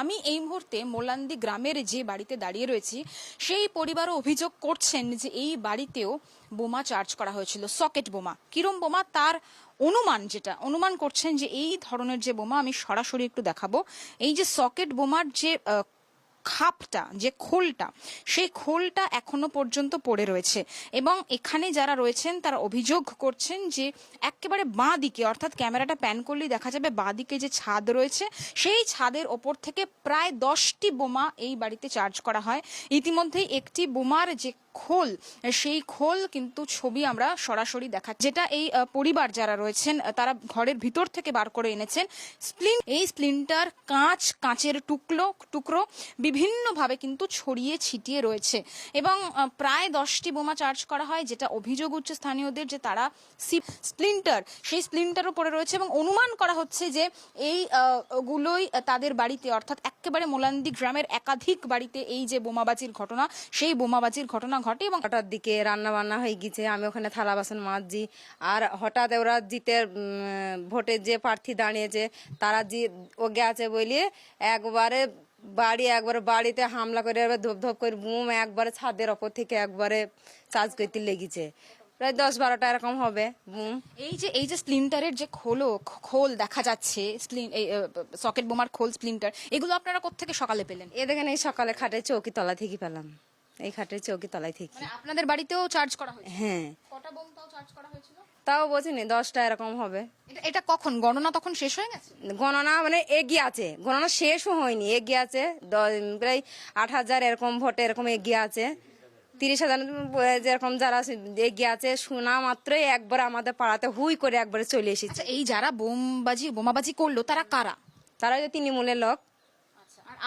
আমি এই মুহূর্তে মোলান্দি গ্রামের যে বাড়িতে দাঁড়িয়ে রয়েছি, সেই পরিবারও অভিযোগ করছেন যে এই বাড়িতেও বোমা চার্জ করা হয়েছিল, সকেট বোমা। কিরম বোমা? তার অনুমান যেটা, অনুমান করছেন যে এই ধরনের যে বোমা আমি সরাসরি একটু দেখাবো। এই যে সকেট বোমার যে খাপটা, যে খোলটা, সেই খোলটা এখনও পর্যন্ত পড়ে রয়েছে। এবং এখানে যারা রয়েছেন, তারা অভিযোগ করছেন যে একেবারে বাঁ দিকে অর্থাৎ ক্যামেরাটা প্যান করলেই দেখা যাবে বাঁ দিকে যে ছাদ রয়েছে, সেই ছাদের ওপর থেকে প্রায় দশটি বোমা এই বাড়িতে চার্জ করা হয়। ইতিমধ্যেই একটি বোমার যে খোল, সেই খোল কিন্তু ছবি আমরা সরাসরি দেখা যেটা এই পরিবার যারা রয়েছেন, তারা ঘরের ভিতর থেকে বার করে এনেছেন। স্প্লিন, এই স্প্লিন্টার কাঁচ, কাঁচের টুকরো টুকরো বিভিন্নভাবে কিন্তু ছড়িয়ে ছিটিয়ে রয়েছে। এবং প্রায় দশটি বোমা চার্জ করা হয়, যেটা অভিযোগ উঠছে স্থানীয়দের যে তারা স্প্লিন্টার, সেই স্প্লিন্টারও পড়ে রয়েছে এবং অনুমান করা হচ্ছে যে এই গুলোই তাদের বাড়িতে, অর্থাৎ একেবারে মোলান্দি গ্রামের একাধিক বাড়িতে এই যে বোমাবাজির ঘটনা, সেই বোমাবাজির ঘটনা ঘটে এবং হঠাৎ দিকে রান্না বান্না হয়ে গেছে আমি ওখানে থালা বাসন মাজছি। আর হঠাৎ ওরা জিতে ভোটে যে প্রার্থী দাঁড়িয়েছে, তারা জি ও গেছে বলে একবারে বাড়ি একবারে বাড়িতে হামলা করে এবার ধপ ধপ করে বুম একবারে ছাদের ওপর থেকে একবারে চার্জ করতে লেগেছে। প্রায় দশ বারোটা এরকম হবে বুম। এই যে এই যে স্প্লিন্টারের যে খোলো খোল দেখা যাচ্ছে স্প্লিন এই সকেট বোমার খোল স্প্লিন্টার এগুলো আপনারা কোত্থেকে সকালে পেলেন? এ দেখেন এই সকালে খাটে চৌকি তলা থেকে পেলাম। এই খাটের চৌকি তলায় থেকে। মানে আপনাদের বাড়িতেও চার্জ করা হয়েছে হ্যাঁ। কটা বোম তাও চার্জ করা হয়েছিল? তাও বলছিনি দশটা এরকম হবে। এটা কখন? গণনা তখন শেষ হয়ে গেছে? গণনা মানে এগিয়ে আছে। গণনা শেষও হয়নি এগিয়ে আছে। প্রায় আট হাজার এরকম ভোটে এরকম এগিয়ে আছে। তিরিশ হাজার যেরকম যারা এগিয়ে আছে শোনা মাত্রই একবার আমাদের পাড়াতে হুই করে একবারে চলে এসেছে। আচ্ছা এই যারা বোমবাজি বোমাবাজি করল তারা কারা? তারা যে তৃণমূলের লোক।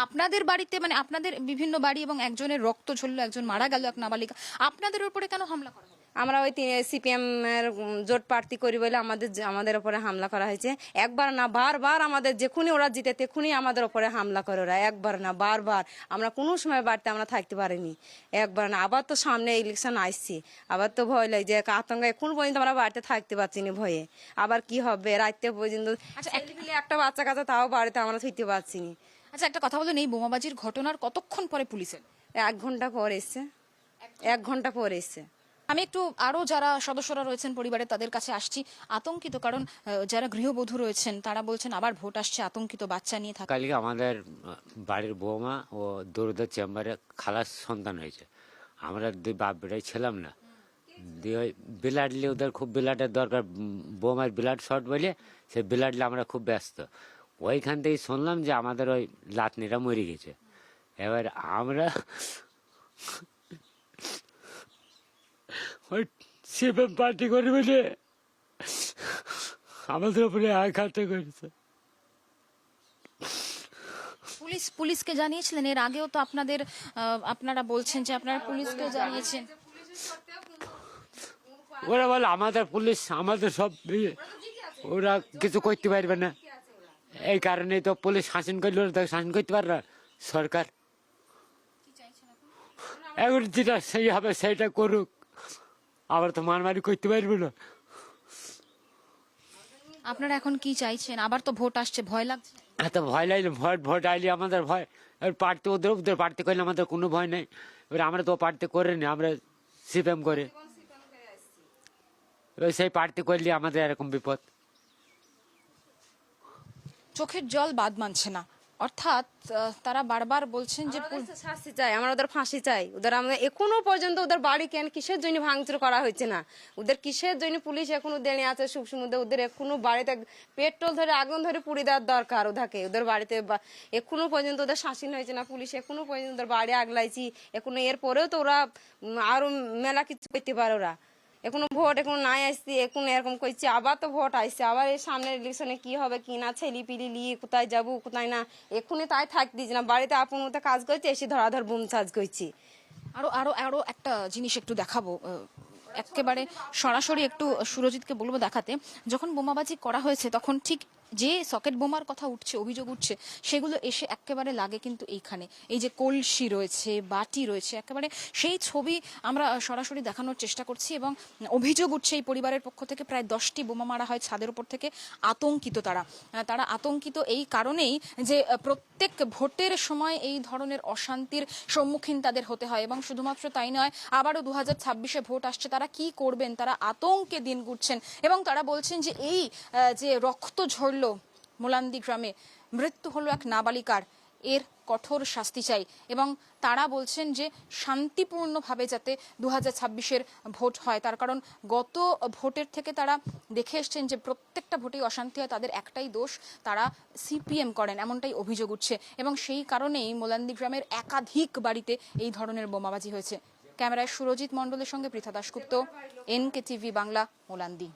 আপনাদের বাড়িতে মানে আপনাদের বিভিন্ন বাড়ি এবং একজনের রক্ত ঝরলো একজন মারা গেল এক নাবালিকা আপনাদের উপরে কেন হামলা করা আমরা ওই সিপিএম এর জোট প্রার্থী করি বলে আমাদের আমাদের ওপরে হামলা করা হয়েছে। একবার না বারবার আমাদের যেখুনি ওরা জিতে তেখুনি আমাদের ওপরে হামলা করে ওরা। একবার না বারবার। আমরা কোনো সময় বাড়িতে আমরা থাকতে পারিনি। একবার না আবার তো সামনে ইলেকশন আসছি। আবার তো ভয় লাগে যে আতঙ্ক এখন পর্যন্ত আমরা বাড়িতে থাকতে পারছি না ভয়ে। আবার কি হবে? রাত্রে পর্যন্ত আচ্ছা একটা বাচ্চা কাছে তাও বাড়িতে আমরা থাকতে পারছি না। আচ্ছা একটা কথা বলুন এই বোমাবাজির ঘটনার কতক্ষণ পরে পুলিশের? এক ঘণ্টা পর এসছে। এক ঘণ্টা পর এসছে। আমি একটু আরও যারা সদস্যরা রয়েছেন পরিবারে তাদের কাছে আসছি। আতঙ্কিত কারণ যারা গৃহবধূ রয়েছেন তারা বলছেন আবার ভোট আসছে আতঙ্কিত বাচ্চা নিয়ে থাকা কালকে আমাদের বাড়ির বৌমা ও দুর্দ চেম্বারে খালাস সন্তান হয়েছে। আমরা দুই বাপ বেটাই ছিলাম না। দিয়ে ওই ব্লাড নিয়ে ওদের খুব ব্লাডের দরকার। বৌমার ব্লাড শর্ট বলে সে ব্লাড নিয়ে আমরা খুব ব্যস্ত। ওইখান থেকে শুনলাম যে আমাদের ওই লাতনিরা মরে গেছে। এবার আমরা ওই সিপিএম পার্টি করি বলে আমাদের উপরে আঘাত করেছে। পুলিশ পুলিশকে জানিয়েছিলেন? এর আগেও তো আপনাদের আপনারা বলছেন যে আপনারা পুলিশকে জানিয়েছেন। ওরা বলে আমাদের পুলিশ আমাদের সব ওরা কিছু করতে পারবে না। এই কারণে তো পুলিশ শাসন করলে শাসন করতে পারবে না সরকার। এখন যেটা সেই হবে সেইটা করুক। আবার তো মারমারি করতে পারবে না। আপনারা এখন কি চাইছেন? আবার তো ভোট আসছে ভয় লাগছে? এত ভয় লাগলে ভোট ভোট আইলে আমাদের ভয়। এবার পার্টি ওদের ওদের পার্টি করলে আমাদের কোনো ভয় নেই। এবার আমরা তো পার্টি করে নি আমরা সিপিএম করে। এবার সেই পার্টি করলে আমাদের এরকম বিপদ। চোখের জল বাদ মানছে না। অর্থাৎ তারা বারবার বলছেন যে শাস্তি চাই আমরা ওদের ফাঁসি চাই। ওদের আমরা এখনও পর্যন্ত ওদের বাড়ি কেন কিসের জন্য ভাঙচুর করা হয়েছে না? ওদের কিসের জন্য পুলিশ এখনও দেনে আছে? সুখ সমুদ্রে ওদের এখনও বাড়িতে পেট্রোল ধরে আগুন ধরে পুড়ি দেওয়ার দরকার ওদেরকে। ওদের বাড়িতে এখনও পর্যন্ত ওদের শাসন হয়েছে না। পুলিশ এখনও পর্যন্ত ওদের বাড়ি আগলাইছি। এখনও এরপরেও তো ওরা আরও মেলা কিছু করতে পারে ওরা। এখনও ভোট এখনও নাই আসছি, এখন এরকম করছি, আবার তো ভোট আসছে, আবার এই সামনের ইলেকশনে কি হবে, কি না ছেলি পিলি নিয়ে কোথায় যাব, কোথায় না এক্ষুনি তাই থাক দিচ্ছি না, বাড়িতে আপন মতো কাজ করছি, এসে ধরাধর বুম চাজ করছি। আরও আরও আরও একটা জিনিস একটু দেখাবো একেবারে সরাসরি একটু সুরজিৎকে বলব দেখাতে, যখন বোমাবাজি করা হয়েছে, তখন ঠিক যে সকেট বোমার কথা উঠছে, অভিযোগ উঠছে, সেগুলো এসে একেবারে লাগে কিন্তু এইখানে। এই যে কলসি রয়েছে, বাটি রয়েছে, একেবারে সেই ছবি আমরা সরাসরি দেখানোর চেষ্টা করছি এবং অভিযোগ উঠছে এই পরিবারের পক্ষ থেকে প্রায় দশটি বোমা মারা হয় ছাদের উপর থেকে আতঙ্কিত তারা। তারা আতঙ্কিত এই কারণেই যে প্রত্যেক ভোটের সময় এই ধরনের অশান্তির সম্মুখীন তাদের হতে হয় এবং শুধুমাত্র তাই নয়, আবারও দু হাজার ছাব্বিশে ভোট আসছে, তারা কি করবেন? তারা আতঙ্কে দিন গুটছেন এবং তারা বলছেন যে এই যে রক্ত ঝরলো মোলান্দি গ্রামে মৃত্যু হলো এক নাবালিকার। এর কঠোর শাস্তি চাই। এবং তারা বলছেন যে, শান্তিপূর্ণভাবে যাতে দু হাজার ভোট হয়। তার কারণ গত ভোটের থেকে তারা দেখে এসছেন যে, প্রত্যেকটা ভোটেই অশান্তি হয়, তাদের একটাই দোষ তারা সিপিএম করেন, এমনটাই অভিযোগ উঠছে। এবং সেই কারণেই মোলান্দি গ্রামের একাধিক বাড়িতে এই ধরনের বোমাবাজি হয়েছে। ক্যামেরায় সুরজিৎ মণ্ডলের সঙ্গে পৃথা দাশগুপ্ত এনকে টিভি বাংলা, মোলান্দি।